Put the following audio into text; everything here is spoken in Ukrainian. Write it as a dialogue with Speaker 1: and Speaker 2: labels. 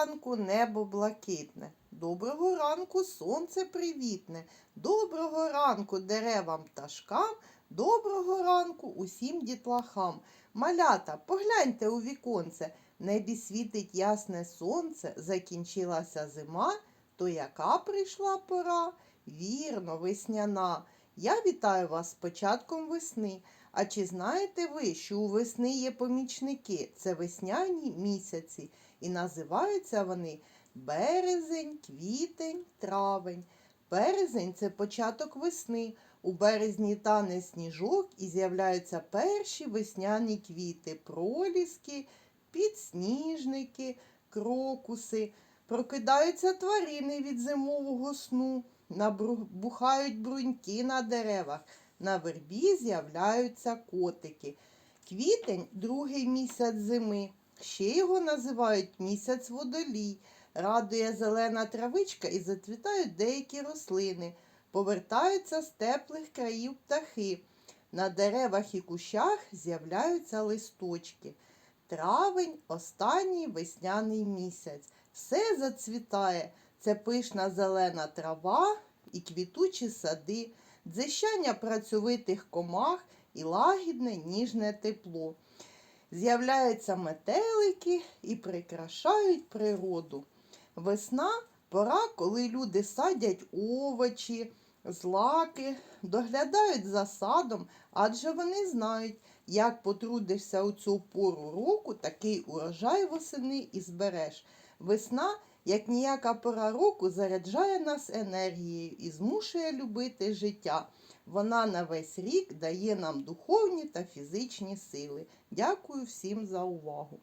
Speaker 1: ранку небо блакитне. Доброго ранку сонце привітне. Доброго ранку деревам пташкам. Доброго ранку усім дітлахам. Малята, погляньте у віконце. Небі світить ясне сонце, закінчилася зима, то яка прийшла пора? Вірно, весняна. Я вітаю вас з початком весни. А чи знаєте ви, що у весни є помічники? Це весняні місяці, і називаються вони березень, квітень, травень. Березень це початок весни. У березні тане сніжок і з'являються перші весняні квіти, проліски, підсніжники, крокуси. Прокидаються тварини від зимового сну, набухають бруньки на деревах. На вербі з'являються котики. Квітень другий місяць зими. Ще його називають місяць водолій. Радує зелена травичка і зацвітають деякі рослини. Повертаються з теплих країв птахи. На деревах і кущах з'являються листочки. Травень останній весняний місяць. Все зацвітає. Це пишна зелена трава і квітучі сади, дзищання працьовитих комах і лагідне ніжне тепло. З'являються метелики і прикрашають природу. Весна пора, коли люди садять овочі, злаки, доглядають за садом, адже вони знають, як потрудишся у цю пору року, такий урожай восени і збереш. Весна, як ніяка пора року, заряджає нас енергією і змушує любити життя. Вона на весь рік дає нам духовні та фізичні сили. Дякую всім за увагу!